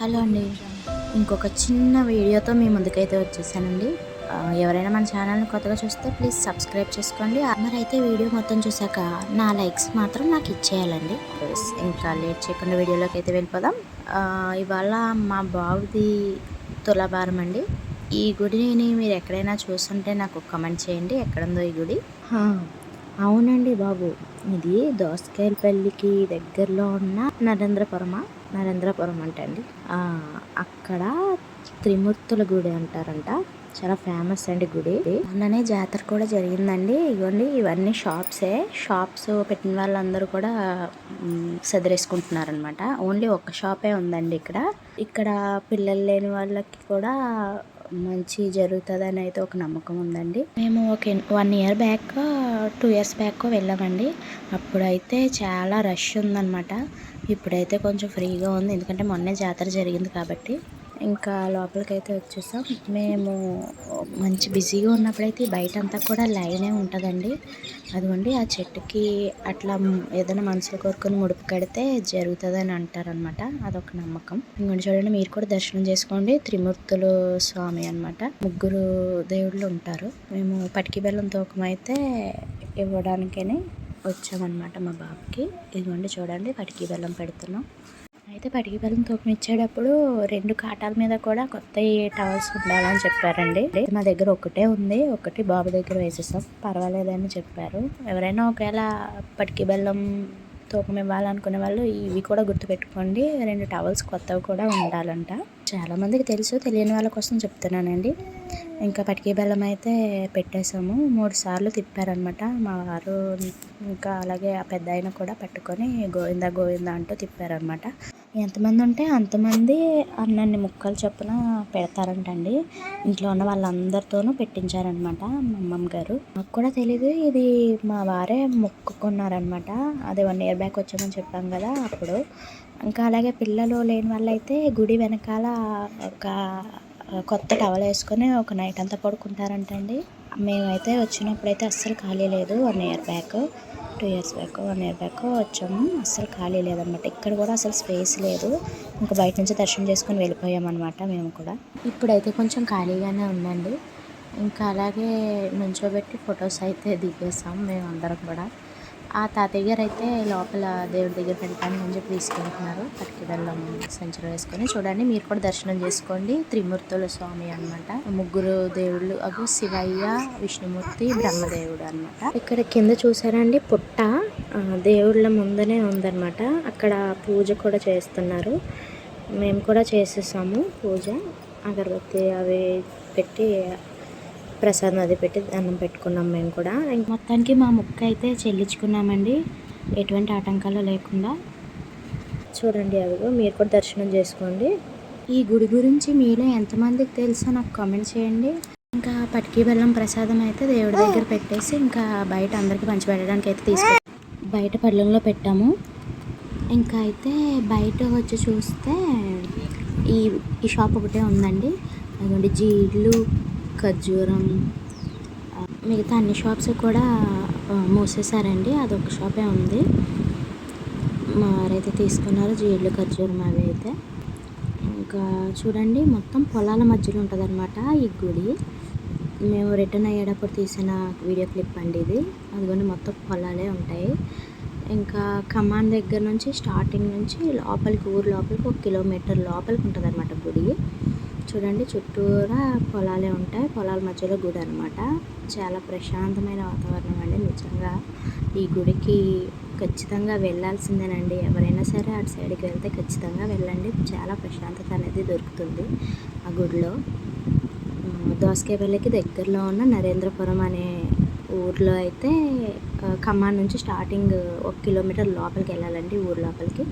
Hello అండి. ఇంకొక చిన్న వీడియోతో మీ ముందుకైతే వచ్చేసానండి. ఎవరైనా మన ఛానల్ని కొత్తగా చూస్తే ప్లీజ్ సబ్స్క్రైబ్ చేసుకోండి. మరైతే వీడియో మొత్తం చూసాక నా లైక్స్ మాత్రం నాకు ఇచ్చేయాలండి. ఇంకా లేట్ చేయకుండా వీడియోలోకి అయితే వెళ్ళిపోదాం. ఇవాళ మా బావిది తులాభారం అండి. ఈ గుడిని మీరు ఎక్కడైనా చూస్తుంటే నాకు కమెంట్ చేయండి. ఎక్కడుందో ఈ గుడి? అవునండి బాబు. ఇది దోసకాయలపల్లికి దగ్గరలో ఉన్న నరేంద్రపురమా నరేంద్రపురం అంటండి అండి. అక్కడ త్రిమూర్తుల గుడి అంటారంట. చాలా ఫేమస్ అండి గుడి. మొన్ననే జాతర కూడా జరిగిందండి. ఇవ్వండి ఇవన్నీ షాప్సే. షాప్స్ పెట్టిన వాళ్ళందరూ కూడా సదిరేసుకుంటున్నారనమాట ఓన్లీ ఒక్క షాపే ఉందండి ఇక్కడ. ఇక్కడ పిల్లలు లేని వాళ్ళకి కూడా మంచి జరుగుతుందని అయితే ఒక నమ్మకం ఉందండి. మేము ఒక one year back two years back వెళ్ళామండి. అప్పుడైతే చాలా రష్ ఉందన్నమాట. ఇప్పుడైతే కొంచెం ఫ్రీగా ఉంది. ఎందుకంటే మొన్నే జాతర జరిగింది కాబట్టి. ఇంకా లోపలికి అయితే వచ్చేసాం. మేము మంచి బిజీగా ఉన్నప్పుడైతే బయట అంతా కూడా లైనే ఉంటుందండి. అదిగోండి ఆ చెట్టుకి అట్లా ఏదైనా మనసులో కోరుకొని ముడుపు కడితే జరుగుతుందని అంటారనమాట అదొక నమ్మకం. ఇంకొండి చూడండి మీరు కూడా దర్శనం చేసుకోండి. త్రిమూర్తులు స్వామి అన్నమాట. ముగ్గురు దేవుళ్ళు ఉంటారు. మేము పటికి బెల్లం తూకం అయితే ఇవ్వడానికని వచ్చామన్నమాట మా బాబుకి. ఇదిగోండి చూడండి పటికి బెల్లం పెడుతున్నాం. అయితే పటికి బెల్లం తూకం ఇచ్చేటప్పుడు రెండు కాటాల మీద కూడా కొత్త టవల్స్ ఉండాలని చెప్పారండి. మా దగ్గర ఒకటే ఉంది. ఒకటి బాబు దగ్గర వేసేసాం. పర్వాలేదని చెప్పారు. ఎవరైనా ఒకవేళ పటికి బెల్లం తూకం ఇవ్వాలనుకునే వాళ్ళు ఇవి కూడా గుర్తుపెట్టుకోండి. రెండు టవల్స్ కొత్తవి కూడా ఉండాలంట. చాలా మందికి తెలుసు తెలియని వాళ్ళ కోసం చెప్తున్నానండి. ఇంకా పటికీ బెల్లం అయితే పెట్టేసాము మూడు సార్లు తిప్పారనమాట మా వారు ఇంకా అలాగే ఆ పెద్ద కూడా పట్టుకొని గోవిందా గోవిందా అంటూ తిప్పారనమాట ఎంతమంది ఉంటే అంతమంది అన్నన్ని ముక్కలు చొప్పున పెడతారంటండి. ఇంట్లో ఉన్న వాళ్ళందరితోనూ పెట్టించారనమాట మా అమ్మమ్మ గారు. నాకు కూడా తెలీదు ఇది మా వారే మొక్కుకున్నారనమాట. అదే వన్ ఇయర్ బ్యాక్ వచ్చామని చెప్పాం కదా అప్పుడు. ఇంకా అలాగే పిల్లలు లేని వాళ్ళైతే గుడి వెనకాల ఒక కొత్త టవల్ వేసుకొని ఒక నైట్ అంతా పడుకుంటారంటండి. మేమైతే వచ్చినప్పుడైతే అస్సలు ఖాళీ లేదు one year back. Two years back one year back వచ్చాము. అస్సలు ఖాళీ లేదనమాట. ఇక్కడ కూడా అసలు స్పేస్ లేదు. ఇంకా బయట నుంచి దర్శనం చేసుకొని వెళ్ళిపోయామన్నమాట మేము కూడా. ఇప్పుడైతే కొంచెం ఖాళీగానే ఉందండి. ఇంకా అలాగే నుంచోబెట్టి ఫొటోస్ అయితే దిగేసాం మేము అందరం కూడా. ఆ తాతయ్య గారు అయితే లోపల దేవుడి దగ్గర పెట్టడానికి అని చెప్పి తీసుకెళ్తున్నారు. పట్టుకు వెళ్ళాము. సంచులు వేసుకొని చూడండి మీరు కూడా దర్శనం చేసుకోండి. త్రిమూర్తుల స్వామి అన్నమాట. ముగ్గురు దేవుళ్ళు అవి శివయ్య విష్ణుమూర్తి బ్రహ్మదేవుడు అన్నమాట. ఇక్కడ కింద చూసారండి పుట్ట దేవుళ్ళ ముందనే ఉందన్నమాట. అక్కడ పూజ కూడా చేస్తున్నారు. మేము కూడా చేసేసాము పూజ. అగరబత్తి అవి పెట్టి ప్రసాదం అది పెట్టి దండం పెట్టుకున్నాం మేము కూడా. మొత్తానికి మా ముక్క అయితే చెల్లించుకున్నామండి. ఎటువంటి ఆటంకాలు లేకుండా. చూడండి అవిగో మీరు కూడా దర్శనం చేసుకోండి. ఈ గుడి గురించి మీలో ఎంతమందికి తెలుసో నాకు కామెంట్ చేయండి. ఇంకా పటికి బెల్లం ప్రసాదం అయితే దేవుడి దగ్గర పెట్టేసి ఇంకా బయట అందరికీ పంచిపెట్టడానికి అయితే తీసుకు బయట పళ్ళెంలో పెట్టాము. ఇంకా అయితే బయట వచ్చి చూస్తే ఈ ఈ షాప్ ఒకటే ఉందండి. అదిగోండి జీడ్లు ఖర్జూరం మిగతా అన్ని షాప్స్ కూడా మూసేశారండి. అదొక షాపే ఉంది. మారైతే తీసుకున్నారు. జీళ్ళు ఖర్జూరం అవి అయితే. ఇంకా చూడండి మొత్తం పొలాల మధ్యలో ఉంటుందన్నమాట ఈ గుడి. మేము రిటర్న్ అయ్యేటప్పుడు తీసిన వీడియో క్లిప్ అండి ఇది. అదిగోండి మొత్తం పొలాలే ఉంటాయి. ఇంకా కమాన్ దగ్గర నుంచి స్టార్టింగ్ నుంచి లోపలికి ఊరు లోపలికి ఒక కిలోమీటర్ లోపలికి ఉంటుంది అనమాట గుడి. చూడండి చుట్టూరా పొలాలే ఉంటాయి. పొలాల మధ్యలో గుడి అనమాట చాలా ప్రశాంతమైన వాతావరణం అండి. నిజంగా ఈ గుడికి ఖచ్చితంగా వెళ్ళాల్సిందేనండి. ఎవరైనా సరే అటు సైడ్కి వెళ్తే ఖచ్చితంగా వెళ్ళండి. చాలా ప్రశాంతత అనేది దొరుకుతుంది ఆ గుడిలో. దోసకాయపల్లికి దగ్గరలో ఉన్న నరేంద్రపురం అనే ఊర్లో అయితే ఖమ్మం నుంచి స్టార్టింగ్ ఒక కిలోమీటర్ లోపలికి వెళ్ళాలండి ఊరు లోపలికి.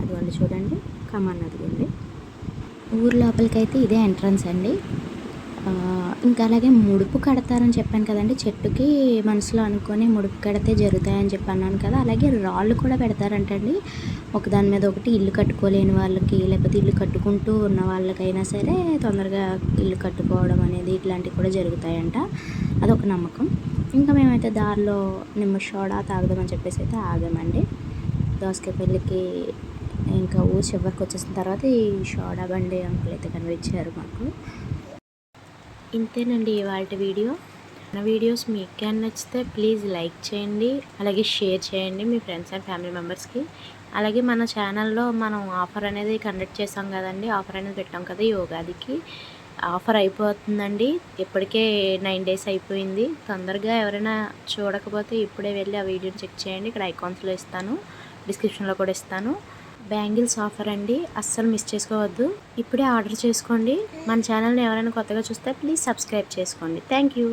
అదిగోండి చూడండి ఖమ్మం అదిగోండి ఊరు లోపలికైతే ఇదే ఎంట్రన్స్ అండి. ఇంకా అలాగే ముడుపు కడతారని చెప్పాను కదండి. చెట్టుకి మనసులో అనుకొని ముడుపు కడితే జరుగుతాయని చెప్పన్నాను కదా. అలాగే రాళ్ళు కూడా పెడతారంటండి. ఒకదాని మీద ఒకటి ఇల్లు కట్టుకోలేని వాళ్ళకి లేకపోతే ఇల్లు కట్టుకుంటూ ఉన్న వాళ్ళకైనా సరే తొందరగా ఇల్లు కట్టుకోవడం అనేది ఇట్లాంటివి కూడా జరుగుతాయంట. అదొక నమ్మకం. ఇంకా మేమైతే దారిలో నిమ్మ సోడా తాగుదామని చెప్పేసి అయితే ఆగామండి. దోసకాయ పెళ్ళికి ఇంకా ఊరు చివరికి వచ్చేసిన తర్వాత ఈ షోడా బండి అంకుల్ అయితే కనిపించారు మాకు. ఇంతేనండి ఇవాళ వీడియో. నా వీడియోస్ మీకు కానీ నచ్చితే ప్లీజ్ లైక్ చేయండి అలాగే షేర్ చేయండి మీ ఫ్రెండ్స్ అండ్ ఫ్యామిలీ మెంబర్స్కి. అలాగే మన ఛానల్లో మనం ఆఫర్ అనేది కండక్ట్ చేసాం కదండి ఆఫర్ అనేది పెట్టాం కదా యోగాదికి ఆఫర్ అయిపోతుందండి ఇప్పటికే నైన్ డేస్ అయిపోయింది. తొందరగా ఎవరైనా చూడకపోతే ఇప్పుడే వెళ్ళి ఆ వీడియోని చెక్ చేయండి ఇక్కడ ఐకాన్స్లో ఇస్తాను డిస్క్రిప్షన్లో కూడా ఇస్తాను. బ్యాంగిల్స్ ఆఫర్ అండి. అస్సలు మిస్ చేసుకోవద్దు. ఇప్పుడే ఆర్డర్ చేసుకోండి. మన ఛానల్ని ఎవరైనా కొత్తగా చూస్తే ప్లీజ్ సబ్స్క్రైబ్ చేసుకోండి. Thank you.